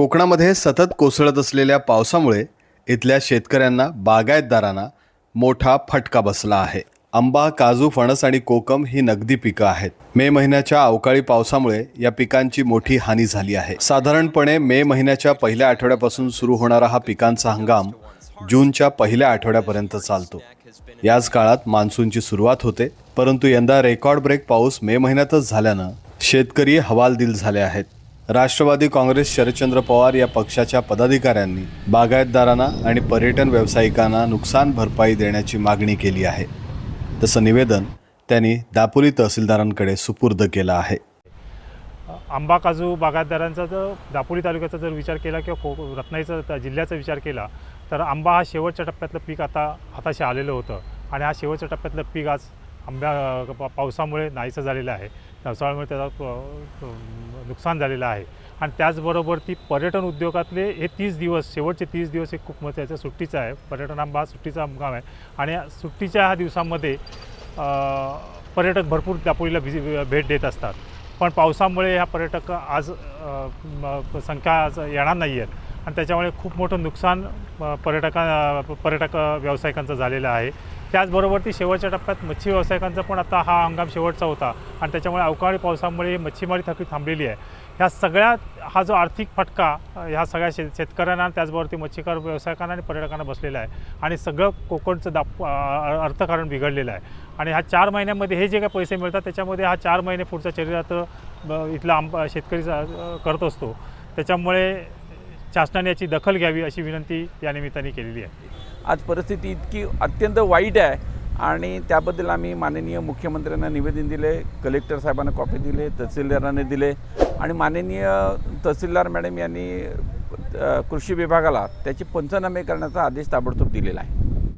कोकणामध्ये सतत कोसळत असलेल्या पावसामुळे इथल्या शेतकऱ्यांना बागायतदारांना मोठा फटका बसला आहे. आंबा काजू फणस आणि कोकम ही नगदी पिकं आहेत. मे महिन्याच्या अवकाळी पावसामुळे या पिकांची मोठी हानी झाली आहे. साधारणपणे मे महिन्याच्या पहिल्या आठवड्यापासून सुरू होणारा हा पिकांचा हंगाम जूनच्या पहिल्या आठवड्यापर्यंत चालतो. याच काळात मान्सूनची सुरुवात होते परंतु यंदा रेकॉर्ड ब्रेक पाऊस मे महिन्यातच झाल्यानं शेतकरी हवालदिल झाले आहेत. राष्ट्रवादी काँग्रेस शरदचंद्र पवार या पक्षाच्या पदाधिकाऱ्यांनी बागायतदारांना आणि पर्यटन व्यावसायिकांना नुकसान भरपाई देण्याची मागणी केली आहे. तसं निवेदन त्यांनी दापोली तहसीलदारांकडे सुपूर्द केलं आहे. आंबा काजू बागायतदारांचा जर दापोली तालुक्याचा जर विचार केला किंवा को रत्नाईचा जिल्ह्याचा विचार केला तर आंबा हा शेवटच्या टप्प्यातलं पीक आता हाताशी आलेलं होतं. आणि हा शेवटच्या टप्प्यातलं पीक आज आंब्या पावसामुळे नाहीसं झालेलं आहे. पावसाळ्यामुळे त्याचा नुकसान झालेलं आहे. आणि त्याचबरोबर ती पर्यटन उद्योगातले हे तीस दिवस शेवटचे तीस दिवस हे खूप महत्त्वाचं सुट्टीचं आहे. पर्यटन आंबा हा सुट्टीचा मुकाम आहे. आणि सुट्टीच्या ह्या दिवसामध्ये पर्यटक भरपूर दापोलीला भिजी भेट देत असतात. पण पावसामुळे ह्या पर्यटक आज संख्या आज येणार नाही आहेत आणि त्याच्यामुळे खूप मोठं नुकसान पर्यटका पर्यटक व्यावसायिकांचं झालेलं आहे. त्याचबरोबर ती शेवटच्या टप्प्यात मच्छी व्यावसायिकांचा पण आता हा हंगाम शेवटचा होता आणि त्याच्यामुळे अवकाळी पावसामुळे मच्छीमारी थकी थांबलेली आहे. ह्या सगळ्या हा जो आर्थिक फटका ह्या सगळ्या शेत शेतकऱ्यांना त्याचबरोबर ते मच्छीकार व्यावसायिकांना आणि पर्यटकांना बसलेला आहे. आणि सगळं कोकणचं दाप अर्थकारण बिघडलेलं आहे. आणि ह्या चार महिन्यामध्ये हे जे काही पैसे मिळतात त्याच्यामध्ये हा चार महिने पुढच्या शरीरात इथला आंबा शेतकरी करत असतो. त्याच्यामुळे शासनाने याची दखल घ्यावी अशी विनंती या निमित्ताने केलेली आहे. आज परिस्थिती इतकी अत्यंत वाईट आहे आणि त्याबद्दल आम्ही माननीय मुख्यमंत्र्यांना निवेदन दिले कलेक्टर साहेबांना कॉपी दिले तहसीलदारांनी दिले आणि माननीय तहसीलदार मॅडम यांनी कृषी विभागाला त्याचे पंचनामे करण्याचा आदेश ताबडतोब दिलेला आहे.